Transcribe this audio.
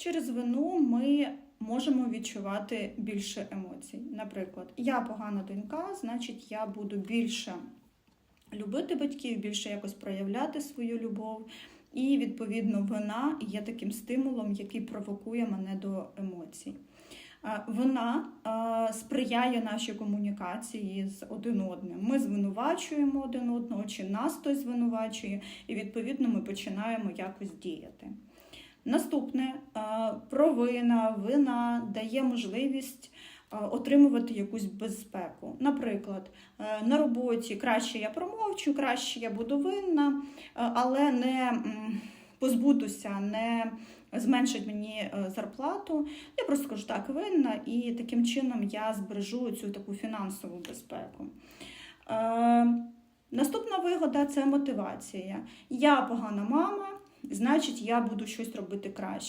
Через вину ми можемо відчувати більше емоцій. Наприклад, я погана донька, значить, я буду більше любити батьків, більше якось проявляти свою любов. І, відповідно, вина є таким стимулом, який провокує мене до емоцій. Е, Вона е, сприяє нашій комунікації з один одним. Ми звинувачуємо один одного, чи нас хтось звинувачує, і відповідно ми починаємо якось діяти. Наступне е, провина, вина дає можливість е, отримувати якусь безпеку. Наприклад, е, на роботі краще я промовчу, краще я буду винна, але не м, позбудуся, не зменшить мені зарплату. Я просто скажу так, винна, і таким чином я збережу цю таку фінансову безпеку. Наступна вигода це мотивація. Я погана мама, значить, я буду щось робити краще.